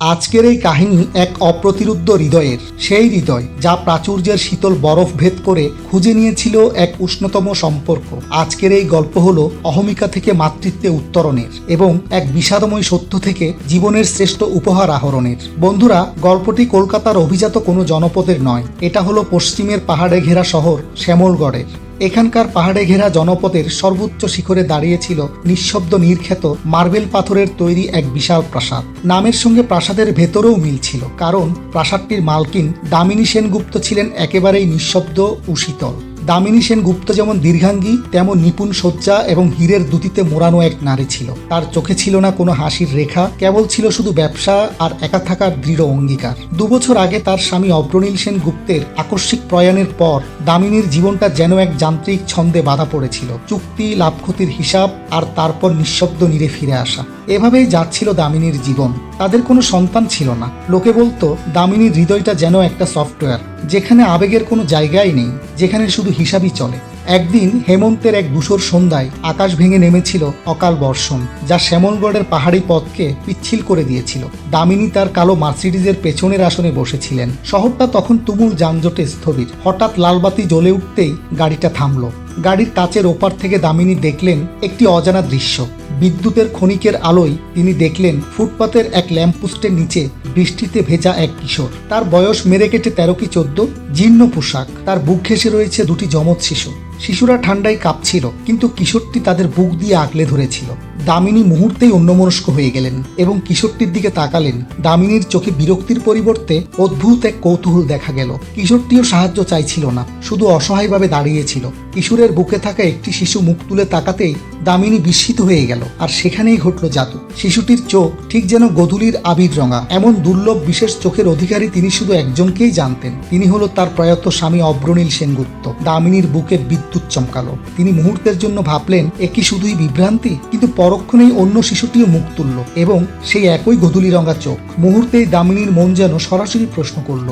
আজকের এই কাহিনী এক অপ্রতিরুদ্ধ হৃদয়ের। সেই হৃদয় যা প্রাচুর্যের শীতল বরফ ভেদ করে খুঁজে নিয়েছিল এক উষ্ণতম সম্পর্ক। আজকের এই গল্প হল অহমিকা থেকে মাতৃত্বে উত্তরণের এবং এক বিষাদময় সত্য থেকে জীবনের শ্রেষ্ঠ উপহার আহরণের। বন্ধুরা, গল্পটি কলকাতার অভিজাত কোনো জনপদের নয়। এটা হলো পশ্চিমের পাহাড়ে ঘেরা শহর শ্যামলগড়ের। এখানকার পাহাড়ে ঘেরা জনপদের সর্বোচ্চ শিখরে দাঁড়িয়েছিল নিঃশব্দ নির্খ্যাত মার্বেল পাথরের তৈরি এক বিশাল প্রাসাদ। নামের সঙ্গে প্রাসাদের ভেতরেও মিল ছিল, কারণ প্রাসাদটির মালকিন দামিনী সেনগুপ্ত ছিলেন একেবারেই নিঃশব্দ ও শীতল। দামিনী সেনগুপ্ত যেমন দীর্ঘাঙ্গী, তেমন নিপুণ সজ্জা এবং হীরের দুতিতে মোড়ানো এক নারী ছিল। তার চোখে ছিল না কোনো হাসির রেখা, কেবল ছিল শুধু ব্যবসা আর একা থাকার দৃঢ় অঙ্গীকার। দুবছর আগে তার স্বামী অব্রনীল সেন গুপ্তের আকস্মিক প্রয়াণের পর দামিনীর জীবনটা যেন এক যান্ত্রিক ছন্দে বাধা পড়েছিল। চুক্তি লাভ ক্ষতির হিসাব আর তারপর নিঃশব্দ নিরে ফিরে আসা। এভাবেই যাচ্ছিল দামিনীর জীবন। তাদের কোনো সন্তান ছিল না। লোকে বলতো, দামিনীর হৃদয়টা যেন একটা সফটওয়্যার, যেখানে আবেগের কোনো জায়গাই নেই, যেখানে শুধু হিসাবই চলে। একদিন হেমন্তের এক ধূসর সন্ধ্যায় আকাশ ভেঙে নেমেছিল অকাল বর্ষণ, যা শ্যামলগড়ের পাহাড়ি পথকে পিচ্ছিল করে দিয়েছিল। দামিনী তার কালো মার্সিডিজের পেছনের আসনে বসেছিলেন। শহরটা তখন তুমুল যানজটে স্থবির। হঠাৎ লালবাতি জ্বলে উঠতেই গাড়িটা থামল। গাড়ির কাচের ওপার থেকে দামিনী দেখলেন একটি অজানা দৃশ্য। বিদ্যুতের ক্ষণিকের আলোয় তিনি দেখলেন ফুটপাতের এক ল্যাম্পপোস্টের নিচে বৃষ্টিতে ভেজা এক কিশোর। তার বয়স মেরে কেটে তেরো কি চোদ্দ, জীর্ণ পোশাক। তার বুক ঘেসে রয়েছে দুটি জমৎ শিশু। শিশুরা ঠান্ডায় কাঁপছিল, কিন্তু কিশোরটি তাদের বুক দিয়ে আগলে ধরেছিল। দামিনী মুহূর্তেই অন্যমনস্ক হয়ে গেলেন এবং কিশোরটির দিকে তাকালেন। দামিনীর চোখে বিরক্তির পরিবর্তে অদ্ভুত এক কৌতূহল দেখা গেল। কিশোরটিও সাহায্য চাইছিল না, শুধু অসহায়ভাবে দাঁড়িয়েছিল। কিশোরের বুকে থাকা একটি শিশু মুখ তুলে তাকাতেই দামিনী বিস্মিত হয়ে গেল। আর সেখানেই ঘটল জাদু। শিশুটির চোখ ঠিক যেন গধূলির আবির রঙা। এমন দুর্লভ বিশেষ চোখের অধিকারী তিনি শুধু একজনকেই জানতেন। তিনি হলো তার প্রয়াত স্বামী অব্রনীল সেনগুপ্ত। দামিনীর বুকে বিদ্যুৎ চমকালো। তিনি মুহূর্তের জন্য ভাবলেন, এ কি শুধুই বিভ্রান্তি? কিন্তু পরক্ষণেই অন্য শিশুটিও মুখ তুলল এবং সেই একই গধূলি রঙা চোখ। মুহূর্তেই দামিনীর মন যেন সরাসরি প্রশ্ন করল।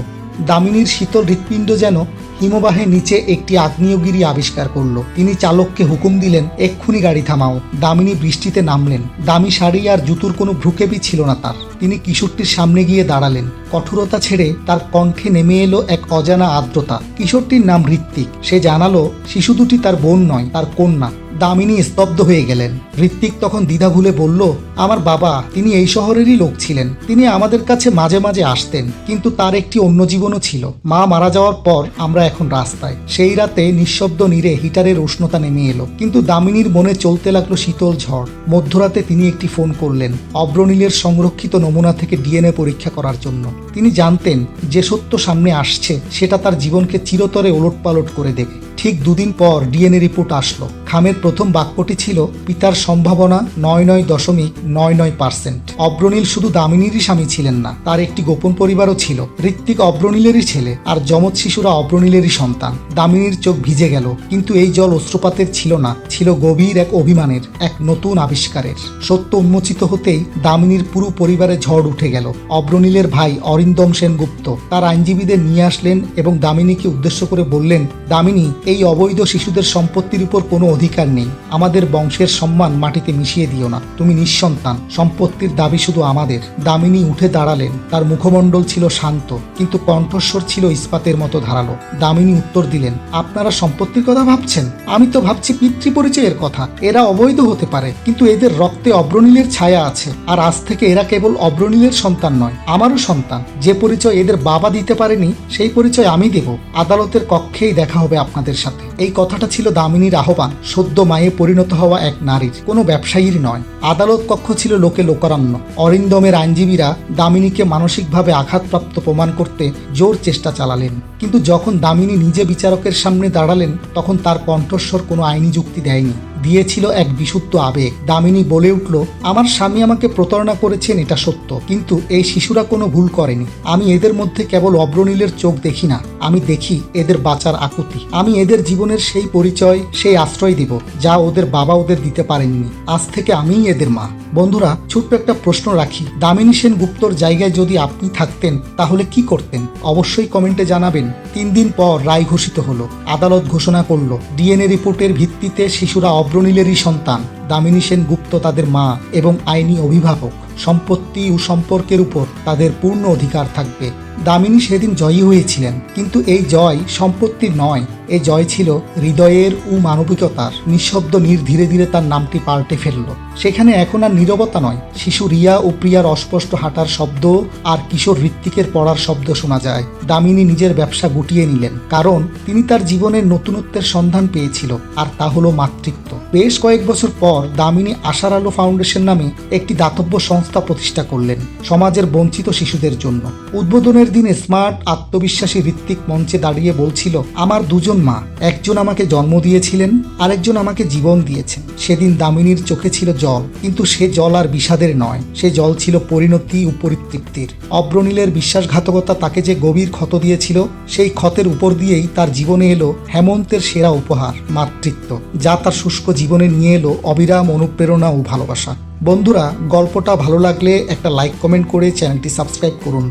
দামিনীর শীতল হৃৎপিণ্ড যেন হিমবাহের নিচে একটি আগ্নেয়গিরি আবিষ্কার করল। তিনি চালককে হুকুম দিলেন, এক্ষুনি গাড়ি থামাও। দামিনী বৃষ্টিতে নামলেন। দামি শাড়ি আর জুতোর কোনো ভ্রুকেপই ছিল না তার। তিনি কিশোরটির সামনে গিয়ে দাঁড়ালেন। কঠোরতা ছেড়ে তার কণ্ঠে নেমে এলো এক অজানা আর্দ্রতা। কিশোরটির নাম ঋত্বিক সে জানালো, শিশু দুটি তার বোন নয়, তার কন্যা। দামিনী স্তব্ধ হয়ে গেলেন। ঋত্বিক তখন দ্বিধা ভুলে বলল, আমার বাবা, তিনি এই শহরেরই লোক ছিলেন। তিনি আমাদের কাছে মাঝে মাঝে আসতেন, কিন্তু তার একটি অন্য জীবনও ছিল। মা মারা যাওয়ার পর আমরা এখন রাস্তায়। সেই রাতে নিঃশব্দ নীরে হিটারের উষ্ণতা নেমে এলো, কিন্তু দামিনীর মনে চলতে লাগল শীতল ঝড়। মধ্যরাতে তিনি একটি ফোন করলেন, অব্রনীলের সংরক্ষিত নমুনা থেকে ডিএনএ পরীক্ষা করার জন্য। তিনি জানতেন, যে সত্য সামনে আসছে, সেটা তার জীবনকে চিরতরে ওলটপালট করে দেবে। ঠিক দুদিন পর ডিএনএ রিপোর্ট আসলো। খামের প্রথম বাক্যটি ছিল, পিতার সম্ভাবনা নয় নয় দশমিক নয় নয় পার্সেন্ট। অব্রনীল শুধু দামিনীরই স্বামী ছিলেন না, তার একটি গোপন পরিবারও ছিল। ঋত্বিক অব্রনীলেরই ছেলে আর যমজ শিশুরা অব্রনীলেরই সন্তান। দামিনীর চোখ ভিজে গেল, কিন্তু এই জল অস্ত্রপাতের ছিল না, ছিল গভীর এক অভিমানের, এক নতুন আবিষ্কারের। সত্য উন্মোচিত হতেই দামিনীর পুরো পরিবারে ঝড় উঠে গেল। অব্রনীলের ভাই অরিন্দম সেনগুপ্ত তার আইনজীবীদের নিয়ে আসলেন এবং দামিনীকে উদ্দেশ্য করে বললেন, দামিনী, এই অবৈধ শিশুদের সম্পত্তির উপর কোনো অধিকার নেই। আমাদের বংশের সম্মান মাটিতে মিশিয়ে দিও না। তুমি নিঃসন্তান। সম্পত্তির দাবি শুধু আমাদের। দামিনী উঠে দাঁড়ালেন। তার মুখমণ্ডল ছিল শান্ত, কিন্তু কণ্ঠস্বর ছিল ইস্পাতের মতো ধারালো। দামিনী উত্তর দিলেন, আপনারা সম্পত্তির কথা ভাবছেন? আমি তো ভাবছি পিতৃ পরিচয়ের কথা। এরা অবৈধ হতে পারে, কিন্তু এদের রক্তে অব্রনীলের ছায়া আছে। আর আজ থেকে এরা কেবল অব্রনীলের সন্তান নয়, আমারও সন্তান। যে পরিচয় এদের বাবা দিতে পারেনি, সেই পরিচয় আমি দেব। আদালতের কক্ষেই দেখা হবে আপনাদের সাথে। এই কথাটা ছিল দামিনীর আহ্বান। সদ্য মায়ে পরিণত হওয়া এক নারীর, কোনো ব্যবসায়ীর নয়। আদালত কক্ষ ছিল লোকে লোকারণ্য। অরিন্দমের আইনজীবীরা দামিনীকে মানসিকভাবে আঘাতপ্রাপ্ত প্রমাণ করতে জোর চেষ্টা চালালেন। কিন্তু যখন দামিনী নিজে বিচারকের সামনে দাঁড়ালেন, তখন তার কণ্ঠস্বর কোনো আইনি যুক্তি দেয়নি। দিয়েছিল এক বিশুদ্ধ আবেগ। দামিনী বলে উঠল, আমার স্বামী আমাকে প্রতারণা করেছেন, এটা সত্য। কিন্তু এই শিশুরা কোনো ভুল করেনি। আমি এদের মধ্যে কেবল অব্রনীলের চোখ দেখি না। আমি দেখি এদের বাঁচার আকুতি। আমি এদের জীবনের সেই পরিচয়, সেই আশ্রয় দিব, যা ওদের বাবা ওদের দিতে পারেননি। আজ থেকে আমিই এদের মা। বন্ধুরা, ছোট্ট একটা প্রশ্ন রাখি। দামিনী সেন গুপ্তর জায়গায় যদি আপনি থাকতেন, তাহলে কি করতেন? অবশ্যই কমেন্টে জানাবেন। তিন দিন পর রায় ঘোষিত হলো। আদালত ঘোষণা করল, ডিএনএ রিপোর্টের ভিত্তিতে শিশুরা অব্রনীলেরই সন্তান, দামিনী সেনগুপ্ত তাদের মা এবং আইনি অভিভাবক। সম্পত্তি ও সম্পর্কের উপর তাদের পূর্ণ অধিকার থাকবে। দামিনী সেদিন জয়ী হয়েছিলেন, কিন্তু এই জয় সম্পত্তির নয়। এ জয় ছিল হৃদয়ের ও মানবিকতার। নিঃশব্দ নীর ধীরে ধীরে তার নামটি পাল্টে ফেলল। সেখানে এখন আর নীরবতা নয়। শিশু রিয়া ও প্রিয়ার অস্পষ্ট হাঁটার শব্দ আর কিশোর ঋত্বিকের পড়ার শব্দ শোনা যায়। দামিনী নিজের ব্যবসা গুটিয়ে নিলেন, কারণ তিনি তার জীবনের নতুনত্বের সন্ধান পেয়েছিল, আর তা হলো মাতৃত্ব। বেশ কয়েক বছর পর দামিনী আশার আলো ফাউন্ডেশন নামে একটি দাতব্য সংস্থা প্রতিষ্ঠা করলেন, সমাজের বঞ্চিত শিশুদের জন্য। উদ্বোধনের দিনে স্মার্ট আত্মবিশ্বাসী ঋত্বিক মঞ্চে দাঁড়িয়ে বলছিল, আমার দুজন মা, একজন আমাকে জন্ম দিয়েছিলেন, আরেকজন আমাকে জীবন দিয়েছেন সেদিন দামিনীর চোখে ছিল জল, কিন্তু সে জল আর বিষাদের নয়। সে জল ছিল পরিণতি ও পরিতৃপ্তির। অব্রনীলের বিশ্বাসঘাতকতা তাকে যে গভীর ক্ষত দিয়েছিল, সেই ক্ষতের উপর দিয়েই তার জীবনে এলো হেমন্তের সেরা উপহার, মাতৃত্ব, যা তার শুষ্ক জীবনে নিয়ে এলো অবিরাম অনুপ্রেরণা ও ভালোবাসা। বন্ধুরা, গল্পটা ভালো লাগলে একটা লাইক কমেন্ট করে চ্যানেলটি সাবস্ক্রাইব করুন।